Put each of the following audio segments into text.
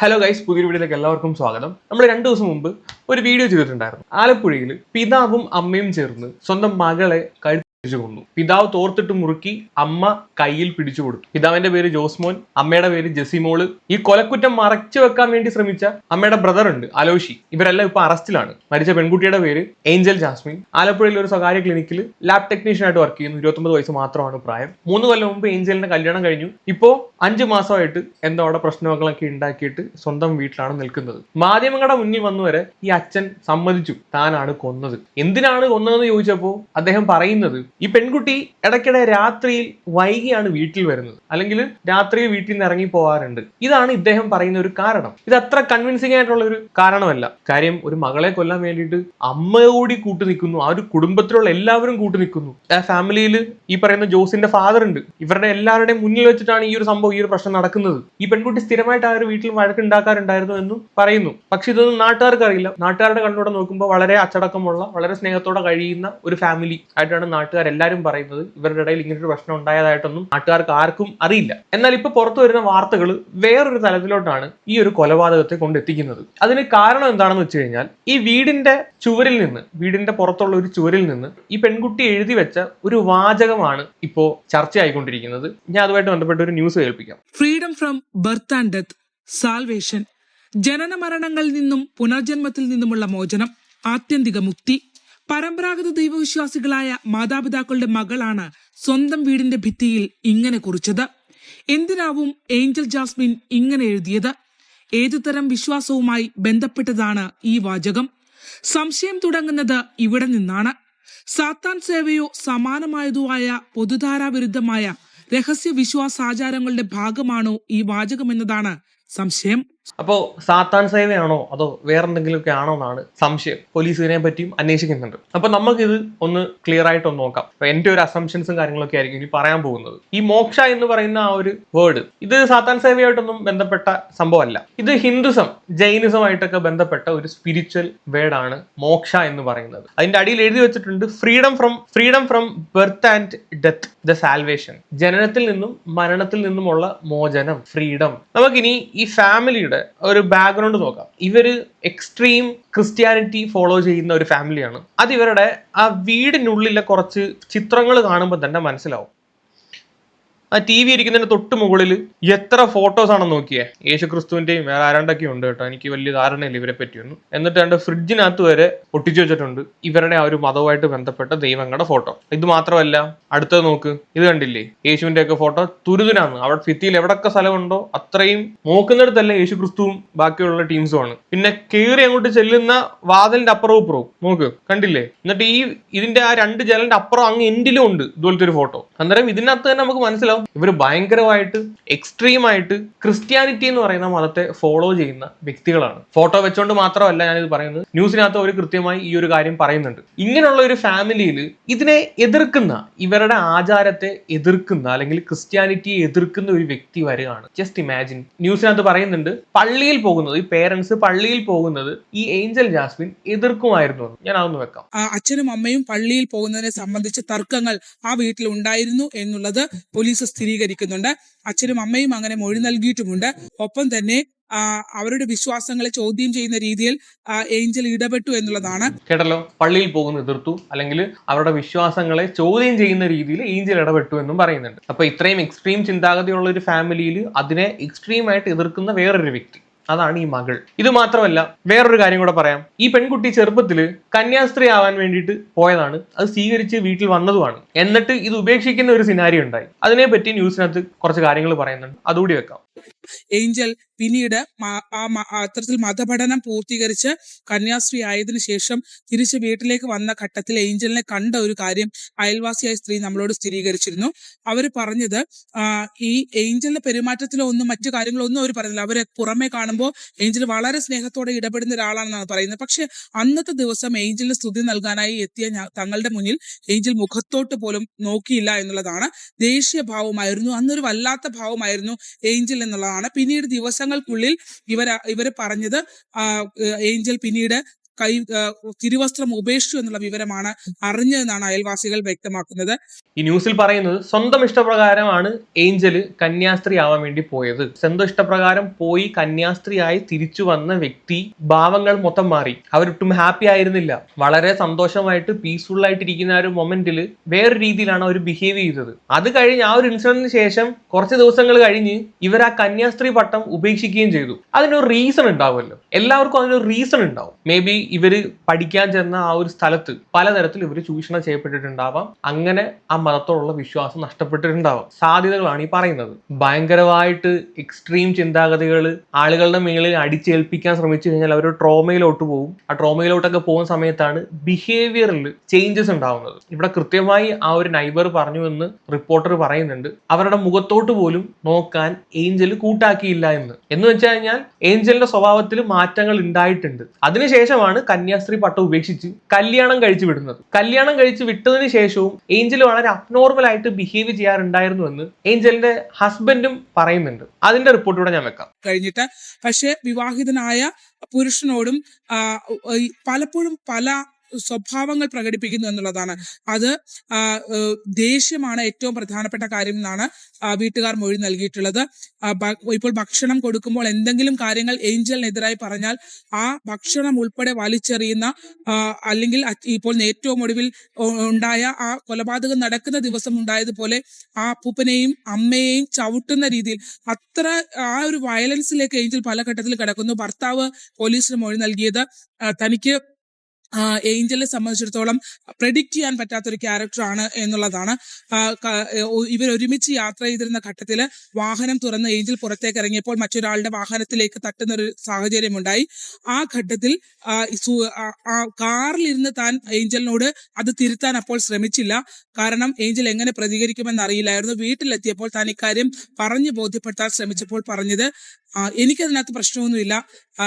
Hello guys പുതിയ വീഡിയോയിലേക്ക് എല്ലാവർക്കും സ്വാഗതം. നമ്മൾ രണ്ട് ദിവസം മുമ്പ് ഒരു വീഡിയോ ചെയ്തിട്ടുണ്ടായിരുന്നു. ആലപ്പുഴയിൽ പിതാവും അമ്മയും ചേർന്ന് സ്വന്തം മകളെ കഴുത്ത് പിടിച്ചു കൊന്നു പിതാവ് തോർത്തിട്ട് മുറുക്കി അമ്മ കയ്യിൽ പിടിച്ചു കൊടുത്തു. പിതാവിന്റെ പേര് ജോസ്മോൻ അമ്മയുടെ പേര് ജെസിമോൾ. ഈ കൊലക്കുറ്റം മറച്ചു വെക്കാൻ വേണ്ടി ശ്രമിച്ച അമ്മയുടെ ബ്രദർ ഉണ്ട് അലോഷി. ഇവരെല്ലാം ഇപ്പൊ അറസ്റ്റിലാണ്. മരിച്ച പെൺകുട്ടിയുടെ പേര് ഏഞ്ചൽ ജാസ്മിൻ. ആലപ്പുഴയിൽ ഒരു സ്വകാര്യ ക്ലിനിക്കിൽ ലാബ് ടെക്നീഷ്യൻ ആയിട്ട് വർക്ക് ചെയ്യുന്നു. ഇരുപത്തൊമ്പത് വയസ്സ് മാത്രമാണ് പ്രായം. മൂന്ന് കൊല്ലം മുമ്പ് ഏഞ്ചലിന്റെ കല്യാണം കഴിഞ്ഞു. ഇപ്പോ അഞ്ചു മാസമായിട്ട് എന്തോ അവിടെ പ്രശ്നങ്ങളൊക്കെ ഉണ്ടാക്കിയിട്ട് സ്വന്തം വീട്ടിലാണ് നിൽക്കുന്നത്. മാധ്യമങ്ങളുടെ മുന്നിൽ വന്നു വരെ ഈ അച്ഛൻ സമ്മതിച്ചു. താനാണ് കൊന്നത്. എന്തിനാണ് കൊന്നതെന്ന് ചോദിച്ചപ്പോൾ അദ്ദേഹം പറയുന്നത് ഈ പെൺകുട്ടി ഇടയ്ക്കിടെ രാത്രിയിൽ വൈകിയാണ് വീട്ടിൽ വരുന്നത്. അല്ലെങ്കിൽ രാത്രിയിൽ വീട്ടിൽ നിന്ന് ഇറങ്ങി പോകാറുണ്ട്. ഇതാണ് ഇദ്ദേഹം പറയുന്ന ഒരു കാരണം. ഇത് അത്ര കൺവിൻസിംഗ് ആയിട്ടുള്ള ഒരു കാരണമല്ല. കാര്യം ഒരു മകളെ കൊല്ലാൻ വേണ്ടിയിട്ട് അമ്മ കൂടി കൂട്ടു നിൽക്കുന്നു. ആ ഒരു കുടുംബത്തിലുള്ള എല്ലാവരും കൂട്ടു നിൽക്കുന്നു. ആ ഫാമിലിയിൽ ഈ പറയുന്ന ജോസിന്റെ ഫാദർ ഉണ്ട്. ഇവരുടെ എല്ലാവരുടെയും മുന്നിൽ വെച്ചിട്ടാണ് ഈ ഒരു സംഭവം ഈ ഒരു പ്രശ്നം നടക്കുന്നത്. ഈ പെൺകുട്ടി സ്ഥിരമായിട്ട് ആ ഒരു വീട്ടിൽ വഴക്കുണ്ടാക്കാറുണ്ടായിരുന്നു എന്നും പറയുന്നു. പക്ഷെ ഇതൊന്നും നാട്ടുകാർക്ക് അറിയില്ല. നാട്ടുകാരുടെ കണ്ണൂടെ നോക്കുമ്പോൾ വളരെ അച്ചടക്കമുള്ള വളരെ സ്നേഹത്തോടെ കഴിയുന്ന ഒരു ഫാമിലി ആയിട്ടാണ് നാട്ടുകാർ എല്ലാവരും പറയുന്നത് ഇവരുടെ ഇടയിൽ ഇങ്ങനെ ഒരു പ്രശ്നം ഉണ്ടായതായിട്ടൊന്നും നാട്ടുകാർക്ക് ആർക്കും അറിയില്ല. എന്നാൽ ഇപ്പൊ പുറത്തു വരുന്ന വാർത്തകൾ വേറൊരു തലത്തിലോട്ടാണ് ഈ ഒരു കൊലപാതകത്തെ കൊണ്ടെത്തിക്കുന്നത്. അതിന് കാരണം എന്താണെന്ന് വെച്ച് കഴിഞ്ഞാൽ ഈ വീടിന്റെ ചുവരിൽ നിന്ന് വീടിന്റെ പുറത്തുള്ള ഒരു ചുവരിൽ നിന്ന് ഈ പെൺകുട്ടി എഴുതി വെച്ച ഒരു വാചകമാണ് ഇപ്പോ ചർച്ചയായിക്കൊണ്ടിരിക്കുന്നത്. ഞാൻ അതുമായിട്ട് ബന്ധപ്പെട്ട ഒരു ന്യൂസ് കേൾപ്പിക്കാം. Freedom from birth and death salvation ജനന മരണങ്ങളിൽ നിന്നും പുനർജന്മത്തിൽ നിന്നുമുള്ള മോചനം ആത്യന്തിക മുക്തി പരമ്പരാഗത ദൈവവിശ്വാസികളായ മാതാപിതാക്കളുടെ മകളാണ് സ്വന്തം വീടിന്റെ ഭിത്തിയിൽ ഇങ്ങനെ കുറിച്ചത്. എന്തിനാവും ഏഞ്ചൽ ജാസ്മിൻ ഇങ്ങനെ എഴുതിയത്? ഏതുതരം വിശ്വാസവുമായി ബന്ധപ്പെട്ടതാണ് ഈ വാചകം? സംശയം തുടങ്ങുന്നത് ഇവിടെ നിന്നാണ്. സാത്താൻ സേവയോ സമാനമായതോ ആയ പൊതുധാരാ വിരുദ്ധമായ രഹസ്യ വിശ്വാസാചാരങ്ങളുടെ ഭാഗമാണോ ഈ വാചകമെന്നതാണ് സംശയം. അപ്പോ സാത്താൻ സേവയാണോ അതോ വേറെന്തെങ്കിലുമൊക്കെ ആണോ എന്നാണ് സംശയം. പോലീസ് ഇതിനെ പറ്റിയും അന്വേഷിക്കുന്നുണ്ട്. അപ്പൊ നമുക്കിത് ഒന്ന് ക്ലിയർ ആയിട്ട് ഒന്ന് നോക്കാം. അപ്പൊ എന്റെ ഒരു അസംഷൻസും കാര്യങ്ങളൊക്കെ ആയിരിക്കും ഇനി പറയാൻ പോകുന്നത്. ഈ മോക്ഷ എന്ന് പറയുന്ന ആ ഒരു വേർഡ് ഇത് സാത്താൻ സേവയായിട്ടൊന്നും ബന്ധപ്പെട്ട സംഭവമല്ല. ഇത് ഹിന്ദുസം ജൈനിസമായിട്ടൊക്കെ ബന്ധപ്പെട്ട ഒരു സ്പിരിച്വൽ വേർഡാണ് മോക്ഷ എന്ന് പറയുന്നത്. അതിന്റെ അടിയിൽ എഴുതി വെച്ചിട്ടുണ്ട് freedom from freedom from birth and death the salvation ജനനത്തിൽ നിന്നും മരണത്തിൽ നിന്നുമുള്ള മോചനം ഫ്രീഡം നമുക്കിനി ഈ ഫാമിലിയുടെ ഒരു ബാക്ക്ഗ്രൗണ്ട് നോക്കാം. ഇവർ എക്സ്ട്രീം ക്രിസ്ത്യാനിറ്റി ഫോളോ ചെയ്യുന്ന ഒരു ഫാമിലിയാണ് അത് ഇവരുടെ ആ വീടിനുള്ളിലെ കുറച്ച് ചിത്രങ്ങൾ കാണുമ്പോൾ തന്നെ മനസ്സിലാവും. ആ ടി വി ഇരിക്കുന്നതിന്റെ തൊട്ട് മുകളിൽ എത്ര ഫോട്ടോസ് ആണെന്ന് നോക്കിയേ. യേശു ക്രിസ്തുവിന്റെയും വേറെ ആരാണ്ടൊക്കെ ഉണ്ട് കേട്ടോ. എനിക്ക് വലിയ ധാരണയില്ല ഇവരെ പറ്റിയൊന്നും എന്നിട്ട് രണ്ട് ഫ്രിഡ്ജിനകത്ത് വരെ ഒട്ടിച്ചു വെച്ചിട്ടുണ്ട്. ഇവരുടെ ആ ഒരു മതവുമായിട്ട് ബന്ധപ്പെട്ട ദൈവങ്ങളുടെ ഫോട്ടോ ഇത് മാത്രമല്ല അടുത്തത് നോക്ക്. ഇത് കണ്ടില്ലേ? യേശുവിന്റെ ഒക്കെ ഫോട്ടോ തുരുതുനാന്ന് അവിടെ ഫിത്തിയിൽ എവിടൊക്കെ സ്ഥലമുണ്ടോ അത്രയും നോക്കുന്നിടത്തല്ല യേശു ക്രിസ്തുവും ബാക്കിയുള്ള ടീംസും ആണ്. പിന്നെ കയറി അങ്ങോട്ട് ചെല്ലുന്ന വാതിലിന്റെ അപ്പുറവും ഇപ്പുറവും. നോക്ക് കണ്ടില്ലേ? എന്നിട്ട് ഈ ഇതിന്റെ ആ രണ്ട് ജനലിന്റെ അപ്പുറം അങ്ങ് എൻഡിലും ഉണ്ട് ഇതുപോലത്തെ ഒരു ഫോട്ടോ അന്നേരം ഇതിനകത്ത് തന്നെ നമുക്ക് മനസ്സിലാവും ഇവർ ഭയങ്കരമായിട്ട് എക്സ്ട്രീം ആയിട്ട് ക്രിസ്ത്യാനിറ്റി എന്ന് പറയുന്ന മതത്തെ ഫോളോ ചെയ്യുന്ന വ്യക്തികളാണ്. ഫോട്ടോ വെച്ചോണ്ട് മാത്രമല്ല ഞാനിത് പറയുന്നത്. ന്യൂസിനകത്ത് അവർ കൃത്യമായി ഈ ഒരു കാര്യം പറയുന്നുണ്ട്. ഇങ്ങനെയുള്ള ഒരു ഫാമിലിയിൽ ഇതിനെ എതിർക്കുന്ന ഇവരുടെ ആചാരത്തെ എതിർക്കുന്ന അല്ലെങ്കിൽ ക്രിസ്ത്യാനിറ്റിയെ എതിർക്കുന്ന ഒരു വ്യക്തി വരികയാണ് ജസ്റ്റ് ഇമാജിൻ ന്യൂസിനകത്ത് പറയുന്നുണ്ട് പള്ളിയിൽ പോകുന്നത് ഈ പേരൻസ് പള്ളിയിൽ പോകുന്നത് ഈ ഏഞ്ചൽ ജാസ്മിൻ എതിർക്കുമായിരുന്നു ഞാൻ അതൊന്ന് വെക്കാം. അച്ഛനും അമ്മയും പള്ളിയിൽ പോകുന്നതിനെ സംബന്ധിച്ച് തർക്കങ്ങൾ ആ വീട്ടിൽ ഉണ്ടായിരുന്നു എന്നുള്ളത് പോലീസ് സ്ഥിരീകരിക്കുന്നുണ്ട്. അച്ഛനും അമ്മയും അങ്ങനെ മൊഴി നൽകിയിട്ടുമുണ്ട്. ഒപ്പം തന്നെ അവരുടെ വിശ്വാസങ്ങളെ ചോദ്യം ചെയ്യുന്ന രീതിയിൽ ഏഞ്ചൽ ഇടപെട്ടു എന്നുള്ളതാണ്. കേട്ടല്ലോ പള്ളിയിൽ പോകുന്ന എതിർത്തു അല്ലെങ്കിൽ അവരുടെ വിശ്വാസങ്ങളെ ചോദ്യം ചെയ്യുന്ന രീതിയിൽ ഏഞ്ചൽ ഇടപെട്ടു എന്നും പറയുന്നുണ്ട്. അപ്പൊ ഇത്രയും എക്സ്ട്രീം ചിന്താഗതിയുള്ള ഒരു ഫാമിലിയിൽ അതിനെ എക്സ്ട്രീം ആയിട്ട് എതിർക്കുന്ന വേറൊരു വ്യക്തി. അതാണ് ഈ മകൾ. ഇത് മാത്രമല്ല വേറൊരു കാര്യം കൂടെ പറയാം. ഈ പെൺകുട്ടി ചെറുപ്പത്തിൽ കന്യാസ്ത്രീ ആവാൻ വേണ്ടിയിട്ട് പോയതാണ്. അത് സ്വീകരിച്ച് വീട്ടിൽ വന്നതുമാണ്. എന്നിട്ട് ഇത് ഉപേക്ഷിക്കുന്ന ഒരു സിനാരി ഉണ്ടായി. അതിനെപ്പറ്റി ന്യൂസിനകത്ത് കുറച്ച് കാര്യങ്ങൾ പറയുന്നുണ്ട്. അതുകൂടി വെക്കാം. ഏഞ്ചൽ പിന്നീട് അത്തരത്തിൽ മതപഠനം പൂർത്തീകരിച്ച് കന്യാസ്ത്രീ ആയതിനു ശേഷം തിരിച്ച് വീട്ടിലേക്ക് വന്ന ഘട്ടത്തിൽ ഏഞ്ചലിനെ കണ്ട ഒരു കാര്യം അയൽവാസിയായ സ്ത്രീ നമ്മളോട് സ്ഥിരീകരിച്ചിരുന്നു. അവർ പറഞ്ഞത് ഈ ഏഞ്ചലിന്റെ പെരുമാറ്റത്തിലോ ഒന്നും മറ്റു കാര്യങ്ങളോ ഒന്നും അവർ പറയുന്നില്ല. അവരെ പുറമെ കാണുമ്പോൾ ഏഞ്ചൽ വളരെ സ്നേഹത്തോടെ ഇടപെടുന്ന ഒരാളാണെന്നാണ് പറയുന്നത്. പക്ഷെ അന്നത്തെ ദിവസം ഏഞ്ചലിന് സ്തുതി നൽകാനായി എത്തിയ തങ്ങളുടെ മുന്നിൽ ഏഞ്ചൽ മുഖത്തോട്ട് പോലും നോക്കിയില്ല എന്നുള്ളതാണ് ദേശീയ ഭാവമായിരുന്നു അന്നൊരു വല്ലാത്ത ഭാവമായിരുന്നു ഏഞ്ചൽ എന്നുള്ളതാണ്. പിന്നീട് ദിവസങ്ങൾക്കുള്ളിൽ ഇവർ ഇവർ പറഞ്ഞത് ഏഞ്ചൽ പിന്നീട് കൈ തിരുവസ്ത്രം ഉപേക്ഷിച്ചു എന്നുള്ള വിവരമാണ് അറിഞ്ഞതെന്നാണ് അയൽവാസികൾ വ്യക്തമാക്കുന്നത്. ഈ ന്യൂസിൽ പറയുന്നത് സ്വന്തം ഇഷ്ടപ്രകാരമാണ് ഏഞ്ചൽ കന്യാസ്ത്രീ ആവാൻ വേണ്ടി പോയത്. സ്വന്തം ഇഷ്ടപ്രകാരം പോയി കന്യാസ്ത്രീയായി തിരിച്ചു വന്ന വ്യക്തി ഭാവങ്ങൾ മൊത്തം മാറി. അവരൊട്ടും ഹാപ്പി ആയിരുന്നില്ല. വളരെ സന്തോഷമായിട്ട് പീസ്ഫുൾ ആയിട്ടിരിക്കുന്ന ഒരു മൊമെന്റിൽ വേറെ രീതിയിലാണ് അവർ ബിഹേവ് ചെയ്തത്. അത് കഴിഞ്ഞ് ആ ഒരു ഇൻസിഡന്റിന് ശേഷം കുറച്ച് ദിവസങ്ങൾ കഴിഞ്ഞ് ഇവർ ആ കന്യാസ്ത്രീ പട്ടം ഉപേക്ഷിക്കുകയും ചെയ്തു. അതിനൊരു റീസൺ ഉണ്ടാവുമല്ലോ. എല്ലാവർക്കും അതിനൊരു റീസൺ ഉണ്ടാവും. മേ ബി ഇവർ പഠിക്കാൻ ചെന്ന ആ ഒരു സ്ഥലത്ത് പലതരത്തിൽ ഇവർ ചൂഷണം ചെയ്യപ്പെട്ടിട്ടുണ്ടാവാം. അങ്ങനെ ആ മതത്തോടുള്ള വിശ്വാസം നഷ്ടപ്പെട്ടിട്ടുണ്ടാവാം. സാധ്യതകളാണ് ഈ പറയുന്നത്. ഭയങ്കരമായിട്ട് എക്സ്ട്രീം ചിന്താഗതികൾ ആളുകളുടെ മേളിൽ അടിച്ചേൽപ്പിക്കാൻ ശ്രമിച്ചു കഴിഞ്ഞാൽ അവർ ട്രോമയിലോട്ട് പോകും. ആ ട്രോമയിലോട്ടൊക്കെ പോകുന്ന സമയത്താണ് ബിഹേവിയറിൽ ചേഞ്ചസ് ഉണ്ടാവുന്നത്. ഇവിടെ കൃത്യമായി ആ ഒരു നൈബർ പറഞ്ഞു എന്ന് റിപ്പോർട്ടർ പറയുന്നുണ്ട്. അവരുടെ മുഖത്തോട്ട് പോലും നോക്കാൻ ഏഞ്ചൽ കൂട്ടാക്കിയില്ല എന്ന്. എന്ന് വെച്ച് കഴിഞ്ഞാൽ ഏഞ്ചലിന്റെ സ്വഭാവത്തിൽ മാറ്റങ്ങൾ ഉണ്ടായിട്ടുണ്ട്. അതിനുശേഷമാണ് കന്യാസ്ത്രീ പട്ടം ഉപേക്ഷിച്ച് കല്യാണം കഴിച്ചു വിടുന്നത്. കല്യാണം കഴിച്ച് വിട്ടതിന് ശേഷവും ഏഞ്ചൽ വളരെ അബ്നോർമൽ ആയിട്ട് ബിഹേവ് ചെയ്യാറുണ്ടായിരുന്നു എന്ന് ഏഞ്ചലിന്റെ ഹസ്ബൻഡും പറയുന്നുണ്ട്. അതിന്റെ റിപ്പോർട്ട് ഇവിടെ ഞാൻ വെക്കാം. കഴിഞ്ഞിട്ട് പക്ഷേ വിവാഹിതനായ പുരുഷനോടും പലപ്പോഴും പല സ്വഭാവങ്ങൾ പ്രകടിപ്പിക്കുന്നു എന്നുള്ളതാണ്. അത് ദേഷ്യമാണ് ഏറ്റവും പ്രധാനപ്പെട്ട കാര്യം എന്നാണ് വീട്ടുകാർ മൊഴി നൽകിയിട്ടുള്ളത്. ഇപ്പോൾ ഭക്ഷണം കൊടുക്കുമ്പോൾ എന്തെങ്കിലും കാര്യങ്ങൾ ഏഞ്ചലിനെതിരായി പറഞ്ഞാൽ ആ ഭക്ഷണം ഉൾപ്പെടെ വലിച്ചെറിയുന്ന അല്ലെങ്കിൽ ഇപ്പോൾ ഏറ്റവും ഒടുവിൽ ഉണ്ടായ ആ കൊലപാതകം നടക്കുന്ന ദിവസം ഉണ്ടായതുപോലെ ആ അപ്പൂപ്പനെയും അമ്മയെയും ചവിട്ടുന്ന രീതിയിൽ അത്ര ആ ഒരു വയലൻസിലേക്ക് ഏഞ്ചൽ പല ഘട്ടത്തിൽ കിടക്കുന്നു. ഭർത്താവ് പോലീസിന് മൊഴി നൽകിയത് തനിക്ക് ഏഞ്ചലിനെ സംബന്ധിച്ചിടത്തോളം പ്രെഡിക്റ്റ് ചെയ്യാൻ പറ്റാത്ത ഒരു ക്യാരക്ടറാണ് എന്നുള്ളതാണ്. ഇവർ ഒരുമിച്ച് യാത്ര ചെയ്തിരുന്ന ഘട്ടത്തിൽ വാഹനം തുറന്ന് ഏഞ്ചൽ പുറത്തേക്ക് ഇറങ്ങിയപ്പോൾ മറ്റൊരാളുടെ വാഹനത്തിലേക്ക് തട്ടുന്ന ഒരു സാഹചര്യം ഉണ്ടായി ആ ഘട്ടത്തിൽ കാറിലിരുന്ന് താൻ ഏഞ്ചലിനോട് അത് തിരുത്താൻ അപ്പോൾ ശ്രമിച്ചില്ല. കാരണം ഏഞ്ചൽ എങ്ങനെ പ്രതികരിക്കുമെന്ന് അറിയില്ലായിരുന്നു. വീട്ടിലെത്തിയപ്പോൾ താൻ ഇക്കാര്യം പറഞ്ഞു ബോധ്യപ്പെടുത്താൻ ശ്രമിച്ചപ്പോൾ പറഞ്ഞത് എനിക്കതിനകത്ത് പ്രശ്നമൊന്നുമില്ല.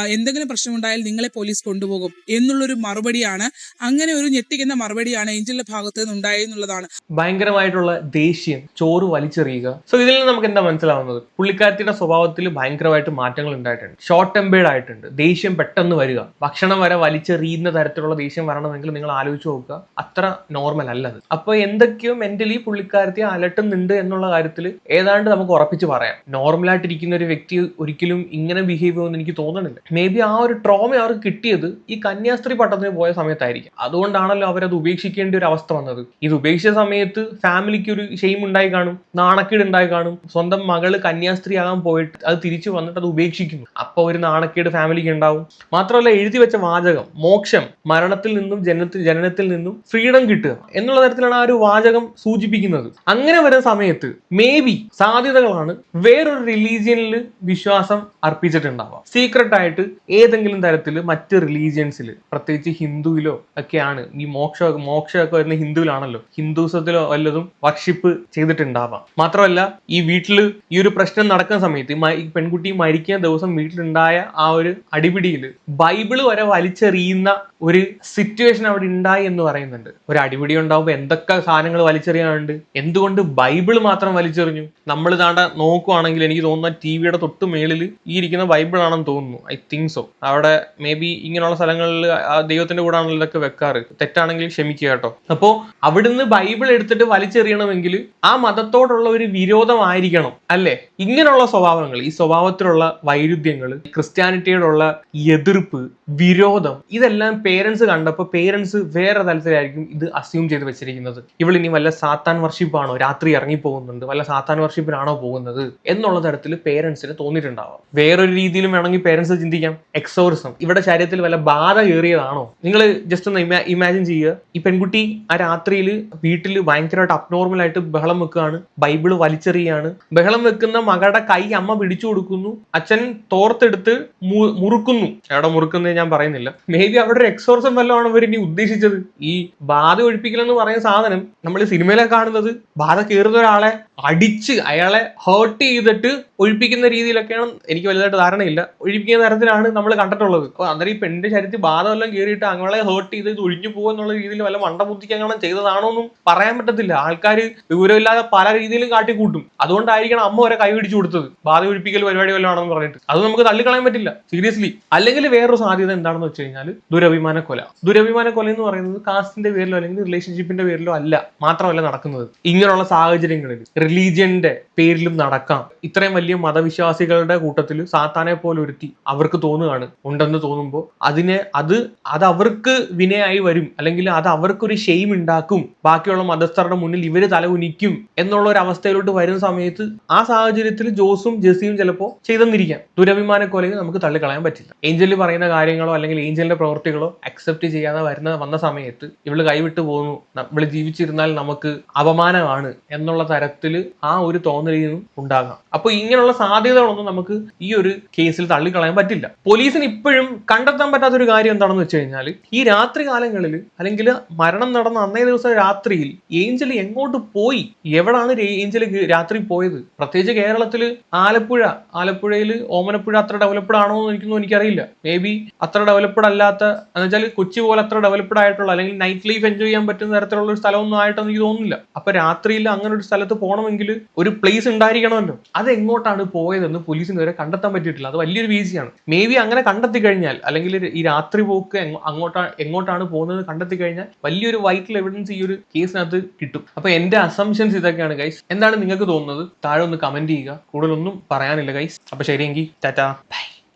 എന്തെങ്കിലും പ്രശ്നമുണ്ടായാൽ നിങ്ങളെ പോലീസ് കൊണ്ടുപോകും എന്നുള്ളൊരു മറുപടിയാണ്. അങ്ങനെ ഒരു ഞെട്ടിക്കുന്ന മറുപടിയാണ് ഏഞ്ചലിന്റെ ഭാഗത്ത് നിന്ന് ഉണ്ടായെന്നുള്ളതാണ് ഭയങ്കരമായിട്ടുള്ള ദേഷ്യം ചോറ് വലിച്ചെറിയുക. സോ ഇതിൽ നിന്ന് നമുക്ക് എന്താ മനസ്സിലാവുന്നത്? പുള്ളിക്കാരത്തിയുടെ സ്വഭാവത്തിൽ ഭയങ്കരമായിട്ട് മാറ്റങ്ങൾ ഉണ്ടായിട്ടുണ്ട്. ഷോർട്ട് ടെമ്പേർഡ് ആയിട്ടുണ്ട്. ദേഷ്യം പെട്ടെന്ന് വരിക. ഭക്ഷണം വരെ വലിച്ചെറിയുന്ന തരത്തിലുള്ള ദേഷ്യം വരണമെങ്കിൽ നിങ്ങൾ ആലോചിച്ച് നോക്കുക. അത്ര നോർമൽ അല്ലത്. അപ്പൊ എന്തൊക്കെയോ മെന്റലി പുള്ളിക്കാരത്തെ അലട്ടുന്നുണ്ട് എന്നുള്ള കാര്യത്തിൽ ഏതാണ്ട് നമുക്ക് ഉറപ്പിച്ച് പറയാം. നോർമലായിട്ടിരിക്കുന്ന ഒരു വ്യക്തി ഒരിക്കലും ഇങ്ങനെ ബിഹേവ് ചെയ്യുമെന്ന് എനിക്ക് തോന്നണില്ല. മേ ബി ആ ഒരു ട്രോമ അവർക്ക് കിട്ടിയത് ഈ കന്യാസ്ത്രീ പട്ടത്തിന് പോയ സമയത്തായിരിക്കും. അതുകൊണ്ടാണല്ലോ അവരത് ഉപേക്ഷിക്കേണ്ട ഒരു അവസ്ഥ വന്നത്. ഇത് ഉപേക്ഷിച്ച സമയത്ത് ഫാമിലിക്ക് ഒരു ഷെയിം ഉണ്ടായി കാണും നാണക്കേട് ഉണ്ടായി കാണും. സ്വന്തം മകൾ കന്യാസ്ത്രീ ആകാൻ പോയിട്ട് അത് തിരിച്ചു വന്നിട്ട് അത് ഉപേക്ഷിക്കുന്നു. അപ്പൊ ഒരു നാണക്കേട് ഫാമിലിക്ക് ഉണ്ടാവും. മാത്രമല്ല എഴുതി വെച്ച വാചകം മോക്ഷം മരണത്തിൽ നിന്നും ജനത്തിൽ ജനനത്തിൽ നിന്നും ഫ്രീഡം കിട്ടുക എന്നുള്ള തരത്തിലാണ് ആ ഒരു വാചകം സൂചിപ്പിക്കുന്നത്. അങ്ങനെ വരുന്ന സമയത്ത് മേ ബി സാധ്യതകളാണ് വേറൊരു റിലീജിയനിൽ വിശ്വാസം അർപ്പിച്ചിട്ടുണ്ടാവാം. സീക്രട്ട് ആയിട്ട് ഏതെങ്കിലും തരത്തിൽ മറ്റ് റിലീജിയൻസിൽ പ്രത്യേകിച്ച് ഹിന്ദുവിലോ ഒക്കെയാണ് ഈ മോക്ഷ മോക്ഷമൊക്കെ വരുന്ന ഹിന്ദുവിലാണല്ലോ. ഹിന്ദുസത്തിലോ വല്ലതും വർഷിപ്പ് ചെയ്തിട്ടുണ്ടാവാം. മാത്രമല്ല ഈ വീട്ടിൽ ഈ ഒരു പ്രശ്നം നടക്കുന്ന സമയത്ത് ഈ പെൺകുട്ടി മരിക്കുന്ന ദിവസം വീട്ടിലുണ്ടായ ആ ഒരു അടിപിടിയിൽ ബൈബിൾ വരെ വലിച്ചെറിയുന്ന ഒരു സിറ്റുവേഷൻ അവിടെ ഉണ്ടായി എന്ന് പറയുന്നുണ്ട്. ഒരു അടിപിടി ഉണ്ടാവുമ്പോൾ എന്തൊക്കെ സാധനങ്ങൾ വലിച്ചെറിയാനുണ്ട്? എന്തുകൊണ്ട് ബൈബിൾ മാത്രം വലിച്ചെറിഞ്ഞു? നമ്മൾ താണ്ട നോക്കുവാണെങ്കിൽ എനിക്ക് തോന്നുന്ന ടി വിയുടെ തൊട്ട് ഈ ഇരിക്കുന്ന ബൈബിൾ ആണെന്ന് തോന്നുന്നു. ഐ തിങ്ക് സോ അവിടെ മേ ബി ഇങ്ങനെയുള്ള സ്ഥലങ്ങളിൽ ദൈവത്തിന്റെ കൂടെ ആണല്ലോ ഇതൊക്കെ വെക്കാറ്. തെറ്റാണെങ്കിൽ ക്ഷമിക്കുക കേട്ടോ. അപ്പോ അവിടുന്ന് ബൈബിൾ എടുത്തിട്ട് വലിച്ചെറിയണമെങ്കിൽ ആ മതത്തോടുള്ള ഒരു വിരോധമായിരിക്കണം അല്ലേ? ഇങ്ങനെയുള്ള സ്വഭാവങ്ങൾ ഈ സ്വഭാവത്തിലുള്ള വൈരുദ്ധ്യങ്ങൾ ക്രിസ്ത്യാനിറ്റിയോടുള്ള എതിർപ്പ് വിരോധം ഇതെല്ലാം പേരൻസ് കണ്ടപ്പോൾ പേരൻസ് വേറെ തലത്തിലായിരിക്കും ഇത് അസ്യൂം ചെയ്ത് വെച്ചിരിക്കുന്നത്. ഇവൾ ഇനി വല്ല സാത്താൻ വർഷിപ്പാണോ രാത്രി ഇറങ്ങി പോകുന്നുണ്ട് വല്ല സാത്താൻ വർഷിപ്പിനാണോ പോകുന്നത്? എന്നുള്ള തരത്തിൽ പേരൻസിന് തോന്നിയിട്ടുണ്ടാവാം വേറൊരു രീതിയിലും വേണമെങ്കിൽ പേരൻസ് ചിന്തിക്കാം. എക്സോറിസം ഇവിടെ ശരീരത്തിൽ വല്ല ബാധ കയറിയതാണോ? നിങ്ങൾ ജസ്റ്റ് ഒന്ന് ഇമാജിൻ ചെയ്യുക. ഈ പെൺകുട്ടി ആ രാത്രിയിൽ വീട്ടിൽ ഭയങ്കരമായിട്ട് അബ്നോർമൽ ആയിട്ട് ബഹളം വെക്കുകയാണ്. ബൈബിൾ വലിച്ചെറിയാണ് ബഹളം വെക്കുന്ന മകളുടെ കൈ അമ്മ പിടിച്ചു കൊടുക്കുന്നു. അച്ഛൻ തോർത്തെടുത്ത് മുറുക്കുന്നു. എവിടെ മുറുക്കുന്നത് ഞാൻ പറയുന്നില്ല. മേ ബി അവിടെ ഒരു എക്സോർസം വല്ലതാണ് ഇവർ ഇനി ഉദ്ദേശിച്ചത്? ഈ ബാധ ഒഴിപ്പിക്കലെന്ന് പറയുന്ന സാധനം നമ്മൾ സിനിമയിലൊക്കെ കാണുന്നത്. ബാധ കയറുന്ന ഒരാളെ അടിച്ച് അയാളെ ഹേർട്ട് ചെയ്തിട്ട് ഒഴിപ്പിക്കുന്ന രീതിയിലൊക്കെയാണ് എനിക്ക് വലുതായിട്ട് ധാരണയില്ല. ഒഴിപ്പിക്കുന്ന തരത്തിലാണ് നമ്മൾ കണ്ടിട്ടുള്ളത്. അപ്പോൾ അന്നേരം ഈ പെണ്ണിന്റെ ശരീരത്തിൽ ബാധമെല്ലാം കയറിയിട്ട് അവളെ ഹേർട്ട് ചെയ്ത് ഇത് ഒഴിഞ്ഞു പോകുന്നുള്ള രീതിയിൽ വല്ല മണ്ടബുദ്ധിക്ക് അങ്ങനെ ചെയ്തതാണോ എന്നും പറയാൻ പറ്റത്തില്ല. ആൾക്കാർ വിവരമില്ലാതെ പല രീതിയിലും കാട്ടിക്കൂട്ടും. അതുകൊണ്ടായിരിക്കണം അമ്മ വരെ കൈ പിടിച്ചു കൊടുത്തത്. ബാധ ഒഴിപ്പിക്കൽ പരിപാടി വല്ലതാണെന്ന് പറഞ്ഞിട്ട്. അത് നമുക്ക് തള്ളിക്കളയാൻ പറ്റില്ല. സീരിയസ്ലി അല്ലെങ്കിൽ വേറൊരു സാധ്യത എന്താണെന്ന് വെച്ച് കഴിഞ്ഞാൽ ദുരഭിമാന കൊല. ദുരഭിമാന കൊല എന്ന് പറയുന്നത് കാസ്റ്റിന്റെ പേരിലോ അല്ലെങ്കിൽ റിലേഷൻഷിപ്പിന്റെ പേരിലോ അല്ല. മാത്രമല്ല നടക്കുന്നത്. ഇങ്ങനെയുള്ള സാഹചര്യങ്ങളിൽ റിലീജിയന്റെ പേരിലും നടക്കാം. ഇത്രയും വലിയ മതവിശ്വാസികളുടെ കൂട്ടത്തിൽ സാത്താനെ പോലെ ഒരുത്തി അവർക്ക് തോന്നുകയാണ് ഉണ്ടെന്ന് തോന്നുമ്പോൾ അതിനെ അത് അത് അവർക്ക് വിനയായി വരും. അല്ലെങ്കിൽ അത് അവർക്കൊരു ഷെയിം ഉണ്ടാക്കും ബാക്കിയുള്ള മതസ്ഥരുടെ മുന്നിൽ ഇവർ തല ഉനിക്കും എന്നുള്ള ഒരു അവസ്ഥയിലോട്ട് വരുന്ന സമയത്ത് ആ സാഹചര്യത്തിൽ ജോസും ജെസിയും ചിലപ്പോൾ ചെയ്തെന്നിരിക്കാം. ദുരഭിമാന കൊലയിൽ നമുക്ക് തള്ളിക്കളയാൻ പറ്റില്ല. ഏഞ്ചലിൽ പറയുന്ന കാര്യങ്ങളോ അല്ലെങ്കിൽ ഏഞ്ചലിന്റെ പ്രവൃത്തികളോ അക്സെപ്റ്റ് ചെയ്യാതെ വരുന്ന വന്ന സമയത്ത് ഇവൾ കൈവിട്ടു പോകുന്നു ഇവൾ ജീവിച്ചിരുന്നാൽ നമുക്ക് അപമാനമാണ് എന്നുള്ള തരത്തിൽ ആ ഒരു തോന്നലും ഉണ്ടാകാം. അപ്പൊ ഇങ്ങനെയുള്ള സാധ്യതകളൊന്നും നമുക്ക് ഈ ഒരു കേസിൽ തള്ളിക്കളയാൻ പറ്റില്ല. പോലീസിന് ഇപ്പോഴും കണ്ടെത്താൻ പറ്റാത്ത ഒരു കാര്യം എന്താണെന്ന് വെച്ച് കഴിഞ്ഞാൽ ഈ രാത്രി കാലങ്ങളിൽ അല്ലെങ്കിൽ മരണം നടന്ന അന്നേ ദിവസം രാത്രിയിൽ ഏഞ്ചൽ എങ്ങോട്ട് പോയി? എവിടാണ് ഏഞ്ചൽ രാത്രി പോയത്? പ്രത്യേകിച്ച് കേരളത്തിൽ ആലപ്പുഴ ആലപ്പുഴയിൽ ഓമനപ്പുഴ അത്ര ഡെവലപ്ഡ് ആണോ എന്ന് എനിക്കൊന്നും എനിക്കറിയില്ല. മേ ബി അത്ര ഡെവലപ്ഡ് അല്ലാത്ത എന്ന് വെച്ചാൽ കൊച്ചി പോലെ അത്ര ഡെവലപ്ഡ് ആയിട്ടുള്ള അല്ലെങ്കിൽ നൈറ്റ് ലൈഫ് എൻജോയ് ചെയ്യാൻ പറ്റുന്ന തരത്തിലുള്ള ഒരു സ്ഥലമൊന്നും ആയിട്ടൊന്നും എനിക്ക് തോന്നുന്നില്ല. അപ്പൊ രാത്രിയിൽ അങ്ങനെ ഒരു സ്ഥലത്ത് പോകണമെങ്കിൽ ഒരു പ്ലേസ് ഉണ്ടായിരിക്കണമല്ലോ. അത് എങ്ങോട്ടാണ് പോയതെന്ന് പോലീസിന് വരെ കണ്ടെത്താൻ പറ്റിയിട്ടില്ല. അത് വലിയൊരു വീഴ്ചയാണ്. മേ ബി അങ്ങനെ കണ്ടെത്തി കഴിഞ്ഞാൽ അല്ലെങ്കിൽ ഈ രാത്രി പോക്ക് അങ്ങോട്ടാണ് അങ്ങോട്ടാ എങ്ങോട്ടാണ് പോകുന്നത് കണ്ടെത്തി കഴിഞ്ഞാൽ വലിയൊരു വൈറ്റൽ എവിഡൻസ് ഈ ഒരു കേസിനകത്ത് കിട്ടും. അപ്പൊ എന്റെ അസംഷൻസ് ഇതൊക്കെയാണ് ഗൈസ് എന്താണ് നിങ്ങൾക്ക് തോന്നുന്നത്? താഴെ ഒന്ന് കമന്റ് ചെയ്യുക. കൂടുതലൊന്നും പറയാനില്ല ഗൈസ് അപ്പൊ ശരിയെങ്കിൽ ടാറ്റാ. ബൈ